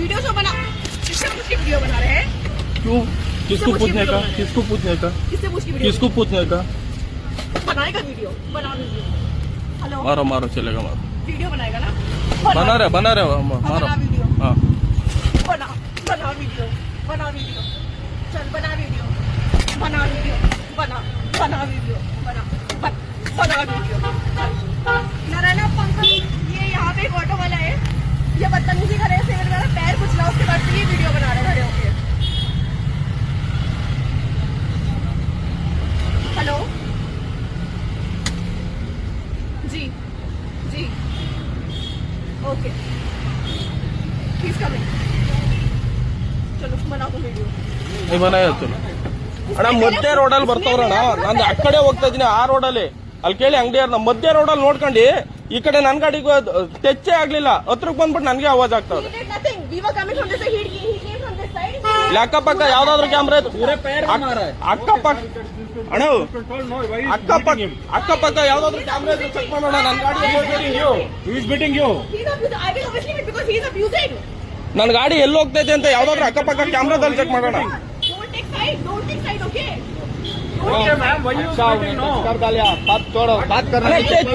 Video बना। रहे हैं। क्यों? किसको पूछने का? किसको पूछने का? किससे पूछ के वीडियो किसको पूछने का? बनाएगा वीडियो बना वीडियो। हेलो। मारो मारो चलेगा मारो। वीडियो बनाएगा ना? बना रहे बना रहे मारो बना वीडियो। हाँ। बना बना वीडियो बना वीडियो। चल बना वीडियो। बना वीडियो बना बना वीडियो बना बन, बना video. Narayan Pankaj okay Please coming ಅಣ್ಣ ಮಧ್ಯೆ ರೋಡಲ್ಲಿ ಬರ್ತವ್ರಣ್ಣ. ನಾನು ಆ ಕಡೆ ಹೋಗ್ತಾ ಇದ್ದೀನಿ ಆ ರೋಡಲ್ಲಿ. ಅಲ್ಲಿ ಕೇಳಿ ಅಂಗಡಿಯವ್ರನ್ನ. ಮಧ್ಯ ರೋಡಲ್ಲಿ ನೋಡ್ಕೊಂಡು ಈ ಕಡೆ ನನ್ನ ಗಾಡಿಗೆ ತೆಚ್ಚೇ ಆಗ್ಲಿಲ್ಲ. ಹತ್ರಕ್ಕೆ ಬಂದ್ಬಿಟ್ಟು ನನಗೆ ಅವಾಜ್ ಆಗ್ತಾವ್ರೆ ಅಕ್ಕಪಕ್ಕ ಯಾವ್ದಾದ್ರು ಕ್ಯಾಮ್ರಾ ಇತ್ತು. ಅಕ್ಕಪಕ್ಕ ಅಣ್ಣ. ಅಕ್ಕಪಕ್ಕ ಅಕ್ಕಪಕ್ಕ ಯಾವ್ದಾದ್ರು ಕ್ಯಾಮ್ರಾ ಆಕ್ಕಪಕ್ಕ ಚೆಕ್ ಮಾಡೋಣ. ನನ್ನ ಗಾಡಿ ಎಲ್ಲಿ ಹೋಗ್ತೈತೆ ಅಂತ ಯಾವ್ದಾದ್ರು ಅಕ್ಕಪಕ್ಕ ಕ್ಯಾಮ್ರಾದಲ್ಲಿ ಚೆಕ್ ಮಾಡೋಣ. You'll take